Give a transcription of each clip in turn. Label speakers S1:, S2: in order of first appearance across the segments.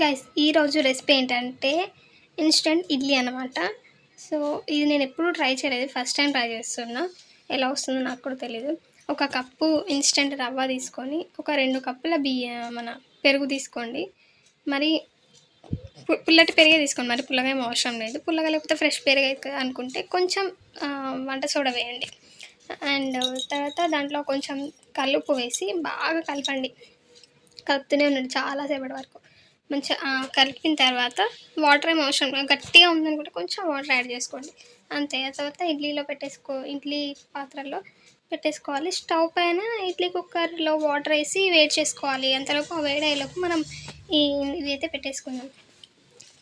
S1: Guys ఈరోజు recipe ఏంటంటే instant idli అనమాట సో ఇది నేను ఎప్పుడూ ట్రై చేయలేదు. ఫస్ట్ టైం ట్రై చేస్తున్నా. ఎలా వస్తుందో నాకు కూడా తెలియదు ఒక కప్పు ఇన్స్టెంట్ రవ్వ తీసుకొని ఒక రెండు కప్పుల బియ్య మన పెరుగు తీసుకోండి. మరి పుల్లటి పెరిగే తీసుకోండి. మరి పుల్లగా ఏం అవసరం లేదు. పుల్లగా లేకపోతే ఫ్రెష్ పెరుగు అవుతుంది అనుకుంటే కొంచెం వంట సోడా వేయండి. అండ్ తర్వాత దాంట్లో కొంచెం కల్లుప్పు వేసి బాగా కలపండి. కలుపుతూనే ఉండండి. చాలాసేపటి వరకు. మంచిగా కలిపిన తర్వాత వాటర్ ఏం అవసరం గట్టిగా ఉందనుకుంటే కొంచెం వాటర్ యాడ్ చేసుకోండి. అంతే ఆ తర్వాత ఇడ్లీలో పెట్టేసుకో ఇడ్లీ పాత్రలో పెట్టేసుకోవాలి. స్టవ్ పైన ఇడ్లీ కుక్కర్లో వాటర్ వేసి వేడి చేసుకోవాలి. అంతలోపు ఆ వేడి అయ్యేలోపు మనం ఈ ఇది అయితే పెట్టేసుకుందాం.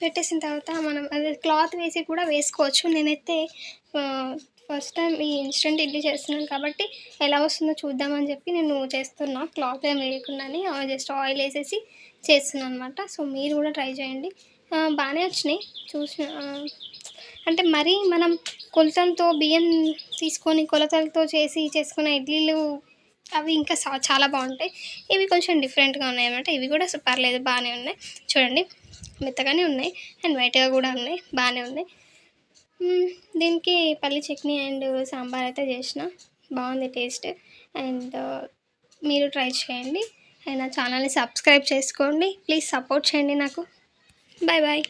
S1: పెట్టేసిన తర్వాత మనం అదే క్లాత్ వేసి కూడా వేసుకోవచ్చు. నేనైతే ఫస్ట్ టైం ఈ ఇన్స్టెంట్ ఇడ్లీ చేస్తున్నాను కాబట్టి ఎలా వస్తుందో చూద్దామని చెప్పి నేను చేస్తున్నా. క్లాత్ ఏం వేయకుండానే జస్ట్ ఆయిల్ వేసేసి చేస్తున్నాను అనమాట సో మీరు కూడా ట్రై చేయండి. బాగానే వచ్చినాయి. చూసిన అంటే మరీ మనం కొలతలతో బియ్యం తీసుకొని కొలతలతో చేసి చేసుకున్న ఇడ్లీలు అవి ఇంకా చాలా బాగుంటాయి. ఇవి కొంచెం డిఫరెంట్గా ఉన్నాయి అనమాట ఇవి కూడా పర్లేదు బాగానే ఉన్నాయి. చూడండి మెత్తగానే ఉన్నాయి. అండ్ వైట్గా కూడా ఉన్నాయి. బాగానే ఉన్నాయి. దీనికి పల్లి చట్నీ అండ్ సాంబార్ అయితే చేసిన. బాగుంది టేస్ట్. అండ్ uh, మీరు ట్రై చేయండి. అండ్ నా ఛానల్ని సబ్స్క్రైబ్ చేసుకోండి. ప్లీజ్ సపోర్ట్ చేయండి నాకు. Bye bye.